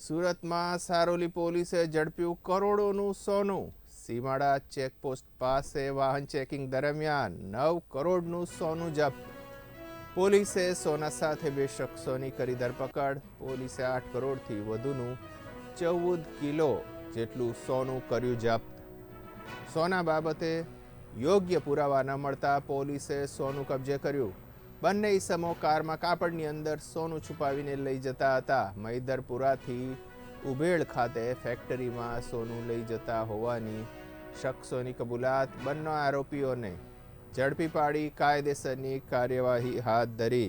સુરતમાં સારોલી પોલીસે ઝડપ્યું કરોડોનું સોનું. સીમાડા ચેકપોસ્ટ પાસે વાહન ચેકિંગ દરમિયાન નવ કરોડનું સોનું જપ્ત. પોલીસે સોના સાથે બે શખ્સોની કરી ધરપકડ. પોલીસે આઠ કરોડથી વધુનું ચૌદ કિલો જેટલું સોનું કર્યું જપ્ત. સોના બાબતે યોગ્ય પુરાવા ન મળતા પોલીસે સોનું કબજે કર્યું. બંને ઈસમો કારમાં કાપડની અંદર સોનું છુપાવીને લઈ જતા હતા. મૈદરપુરાથી ઉભેળ ખાતે ફેક્ટરીમાં સોનું લઈ જતા હોવાની શખ્સોની કબૂલાત, બંને આરોપીઓને ઝડપી પાડી કાયદેસરની કાર્યવાહી હાથ ધરી.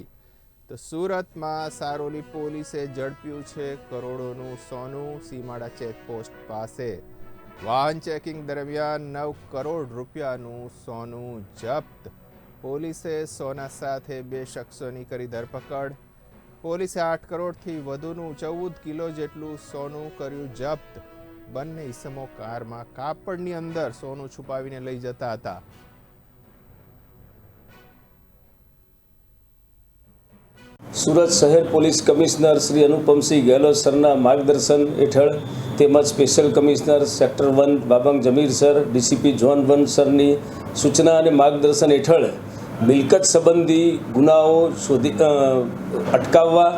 તો સુરતમાં સારોલી પોલીસે ઝડપ્યું છે કરોડોનું સોનું સીમાડા ચેકપોસ્ટ પાસે. વાહન ચેકિંગ દરમિયાન નવ કરોડ રૂપિયાનું સોનું જપ્ત પોલીસે સોના સાથે બે શખ્સોની કરી ધરપકડ. પોલીસે આઠ કરોડથી વધુનું ચૌદ કિલો જેટલું સોનું કર્યું જપ્ત. બંને ઈસમો કારમાં કાપડની અંદર સોનું છુપાવીને લઈ જતા હતા. સુરત શહેર પોલીસ કમિશનર શ્રી અનુપમસિંહ ગેહલોત સરના માર્ગદર્શન હેઠળ તેમજ special commissioner sector one Vabang Jamir sir, DCP zone one સરની સૂચના અને માર્ગદર્શન હેઠળ મિલકત સંબંધી ગુનાઓ શોધી અટકાવવા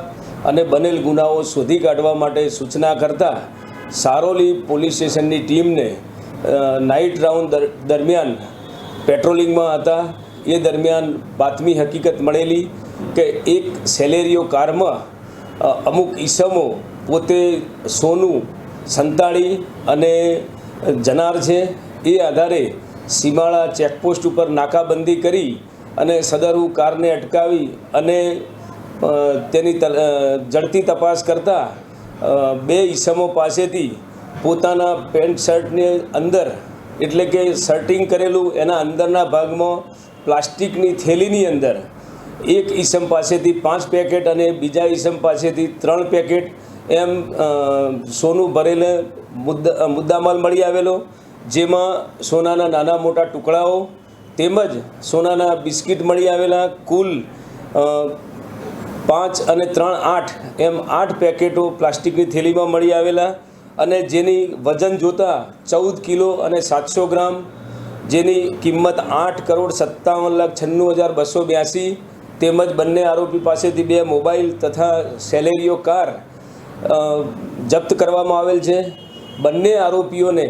અને બનેલ ગુનાઓ શોધી કાઢવા માટે સૂચના કરતા સારોલી પોલીસ સ્ટેશનની ટીમને નાઇટ રાઉન્ડ દર- દરમિયાન પેટ્રોલિંગમાં હતા. એ દરમિયાન બાતમી હકીકત મળેલી કે એક સેલેરીઓ કારમાં અમુક ઈસમો પોતે સોનું, સંતાડી અને જનાર છે. એ આધારે સીમાળા ચેકપોસ્ટ ઉપર નાકાબંધી કરી અને સદરુ કારને અટકાવી અને તેની જડતી તપાસ કરતાં બે ઈસમો પાસેથી પોતાના પેન્ટ શર્ટની અંદર, એટલે કે શર્ટિંગ કરેલું એના અંદરના ભાગમાં પ્લાસ્ટિકની થેલીની અંદર, એક ઈસમ પાસેથી પાંચ પેકેટ અને બીજા ઈસમ પાસેથી ત્રણ પેકેટ એમ સોનું ભરેલ મુદ્દા, મુદ્દામાલ મળી આવેલો, જેમાં સોનાના નાના મોટા ટુકડાઓ તેમજ સોનાના બિસ્કિટ મળી આવેલા કુલ પાંચ અને ત્રણ આઠ એમ આઠ પેકેટો પ્લાસ્ટિકની થેલીમાં મળી આવેલા અને જેની વજન જોતાં ચૌદ કિલો અને સાતસો ગ્રામ, જેની કિંમત આઠ કરોડ સત્તાવન લાખ છન્નું હજાર બસો બ્યાસી, તેમજ બંને આરોપી પાસેથી બે મોબાઈલ તથા સેલેરીઓ કાર જપ્ત કરવામાં આવેલ છે. બંને આરોપીઓને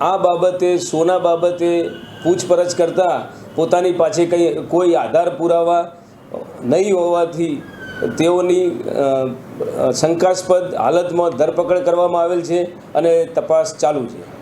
આ બાબતે, સોના બાબતે પૂછપરછ કરતાં પોતાની પાસે કંઈ, કોઈ આધાર પુરાવા નહીં હોવાથી તેઓની શંકાસ્પદ હાલતમાં ધરપકડ કરવામાં આવેલ છે અને તપાસ ચાલુ છે.